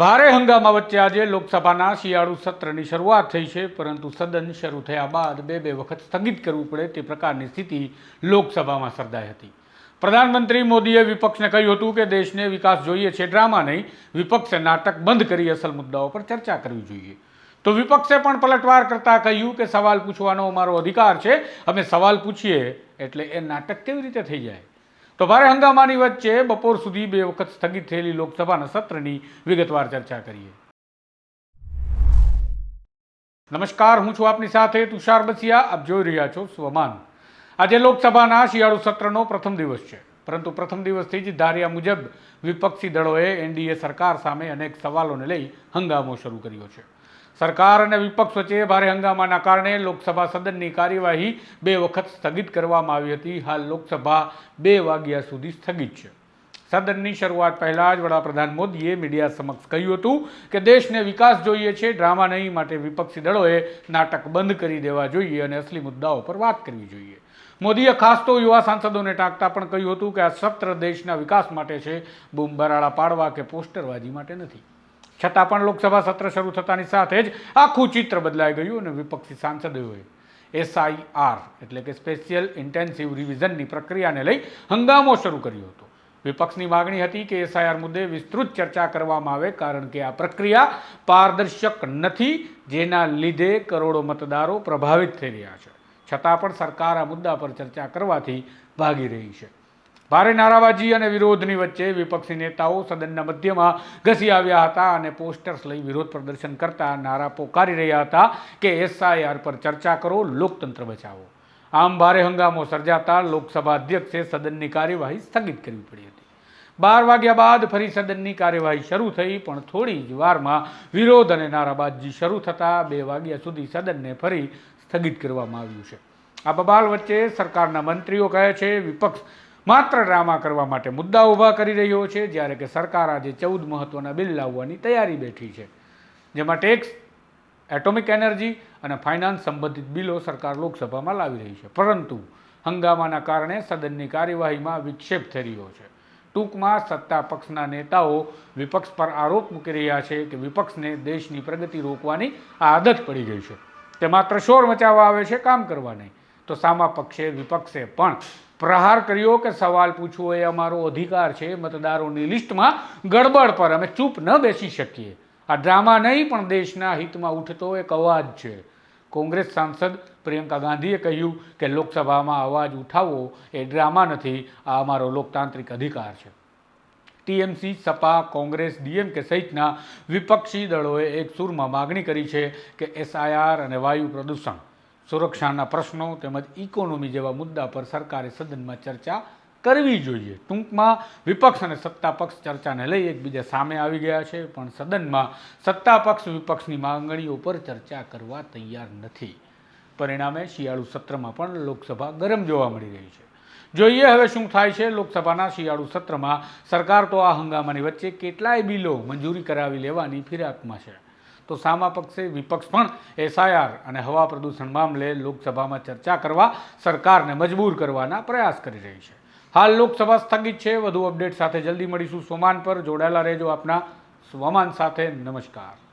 ભારે હંગામા વચ્ચે આજે લોકસભાના શિયાળુ સત્રની શરૂઆત થઈ છે, પરંતુ સદન શરૂ થયા બાદ બે બે વખત સ્થગિત કરવું પડે તે પ્રકારની સ્થિતિ લોકસભામાં સર્જાઈ હતી. પ્રધાનમંત્રી મોદીએ વિપક્ષને કહ્યું હતું કે દેશને વિકાસ જોઈએ છે, ડ્રામા નહીં, વિપક્ષે નાટક બંધ કરી અસલ મુદ્દાઓ પર ચર્ચા કરવી જોઈએ. તો વિપક્ષે પણ પલટવાર કરતાં કહ્યું કે સવાલ પૂછવાનો અમારો અધિકાર છે, અમે સવાલ પૂછીએ એટલે એ નાટક કેવી રીતે થઈ જાય? તો ભારે હંગામાની વચ્ચે બપોર સુધી બે વખત સ્થગિત થયેલી લોકસભાના સત્રની વિગતવાર ચર્ચા કરીએ. નમસ્કાર, હું છું આપની સાથે તુષાર બસિયા. આપ જોઈ રહ્યા છો સ્વમાન. આજે લોકસભાના શિયાળુ સત્રનો પ્રથમ દિવસ છે. પરંતુ પ્રથમ દિવસથી જ ધાર્યા મુજબ વિપક્ષી દળોએ એનડીએ સરકાર સામે અનેક સવાલોને લઈ હંગામો શરૂ કર્યો છે. સરકાર અને વિપક્ષ વચ્ચે ભારે હંગામાના કારણે લોકસભા સદનની કાર્યવાહી બે વખત સ્થગિત કરવામાં આવી હતી. હાલ લોકસભા બે વાગ્યા સુધી સ્થગિત છે. સદનની શરૂઆત પહેલાં જ વડાપ્રધાન મોદીએ મીડિયા સમક્ષ કહ્યું હતું કે દેશને વિકાસ જોઈએ છે, ડ્રામા નહીં માટે વિપક્ષી દળોએ નાટક બંધ કરી દેવા જોઈએ અને અસલી મુદ્દાઓ પર વાત કરવી જોઈએ. મોદીએ ખાસ તો યુવા સાંસદોને ટાંકતા પણ કહ્યું હતું કે આ સત્ર દેશના વિકાસ માટે છે, બૂમ પાડવા કે પોસ્ટરબાજી માટે નથી. છતાં પણ લોકસભા સત્ર શરૂ થતાની સાથે જ આખું ચિત્ર બદલાઈ ગયું અને વિપક્ષી સાંસદોએ એસઆઈઆર એટલે કે સ્પેશિયલ ઇન્ટેન્સિવ રિવિઝનની પ્રક્રિયાને લઈ હંગામો શરૂ કર્યો હતો. વિપક્ષની માગણી હતી કે એસઆઈઆર મુદ્દે વિસ્તૃત ચર્ચા કરવામાં આવે કારણ કે આ પ્રક્રિયા પારદર્શક નથી, જેના લીધે કરોડો મતદારો પ્રભાવિત થઈ રહ્યા છે. છતાં પણ સરકાર આ મુદ્દા પર ચર્ચા કરવાથી ભાગી રહી છે. ભારે નારાબાજી અને વિરોધની વચ્ચે વિપક્ષી નેતાઓ સદનના મધ્યમાં ઘસી આવ્યા હતા અને પોસ્ટર્સ લઈ વિરોધ પ્રદર્શન કરતા નારા પોકારી રહ્યા હતા કે એસઆઈઆર પર ચર્ચા કરો, લોકતંત્ર બચાવો. આમ ભારે હંગામો સર્જાતા લોકસભા અધ્યક્ષે સદનની કાર્યવાહી સ્થગિત કરવી પડી હતી. બાર વાગ્યા બાદ ફરી સદનની કાર્યવાહી શરૂ થઈ, પણ થોડી જ વારમાં વિરોધ અને નારાબાજી શરૂ થતાં બે વાગ્યા સુધી સદનને ફરી સ્થગિત કરવામાં આવ્યું છે. આ બબાલ વચ્ચે સરકારના મંત્રીઓ કહે છે, વિપક્ષ માત્ર ડ્રામા કરવા માટે મુદ્દા ઊભા કરી રહ્યો છે, જ્યારે કે સરકાર આજે ચૌદ મહત્વના બિલ લાવવાની તૈયારી બેઠી છે. જેમાં ટેક્સ, એટોમિક એનર્જી અને ફાઇનાન્સ સંબંધિત બિલો સરકાર લોકસભામાં લાવી રહી છે. પરંતુ હંગામાના કારણે સદનની કાર્યવાહીમાં વિક્ષેપ થઈ રહ્યો છે. ટૂંકમાં સત્તા પક્ષના નેતાઓ વિપક્ષ પર આરોપ મૂકી રહ્યા છે કે વિપક્ષને દેશની પ્રગતિ રોકવાની આદત પડી ગઈ છે. તે માત્ર શોર મચાવવા આવે છે, કામ કરવા નહીં. તો સામા પક્ષે, વિપક્ષે પણ પ્રહાર કર્યો કે સવાલ પૂછવો એ અમારો અધિકાર છે, મતદારોની લિસ્ટમાં ગડબડ પર અમે ચૂપ ન બેસી શકીએ. આ ડ્રામા નહીં, પણ દેશના હિતમાં ઉઠતો એક અવાજ છે. કોંગ્રેસ સાંસદ પ્રિયંકા ગાંધીએ કહ્યું કે લોકસભામાં અવાજ ઉઠાવવો એ ડ્રામા નથી, આ અમારો લોકતાંત્રિક અધિકાર છે. ટીએમસી, સપા, કોંગ્રેસ, ડીએમકે સહિતના વિપક્ષી દળોએ એક સૂરમાં માગણી કરી છે કે એસઆઈઆર અને વાયુ પ્રદૂષણ સુરક્ષાના પ્રશ્નો તેમજ ઇકોનોમી જેવા મુદ્દા પર સરકારે સદનમાં ચર્ચા કરવી જોઈએ. ટૂંકમાં વિપક્ષ અને સત્તાપક્ષ ચર્ચાને લઈ એકબીજા સામે આવી ગયા છે, પણ સદનમાં સત્તાપક્ષ વિપક્ષની માંગણીઓ પર ચર્ચા કરવા તૈયાર નથી. પરિણામે શિયાળુ સત્રમાં પણ લોકસભા ગરમ જોવા મળી રહી છે. જોઈએ હવે શું થાય છે, લોકસભાના શિયાળુ સત્રમાં સરકાર તો આ હંગામાની વચ્ચે કેટલાય બિલો મંજૂરી કરાવી લેવાની ફિરાકમાં છે. તો સામા પક્ષે વિપક્ષ પણ એસઆઈઆર અને હવા પ્રદૂષણ મામલે લોકસભામાં ચર્ચા કરવા સરકારને મજબૂર કરવાના પ્રયાસ કરી રહી છે. હાલ લોકસભા સ્થગિત છે. વધુ અપડેટ સાથે જલ્દી મળીશું. સોમાન પર જોડાયેલા રહેજો આપના. સ્વમાન સાથે નમસ્કાર.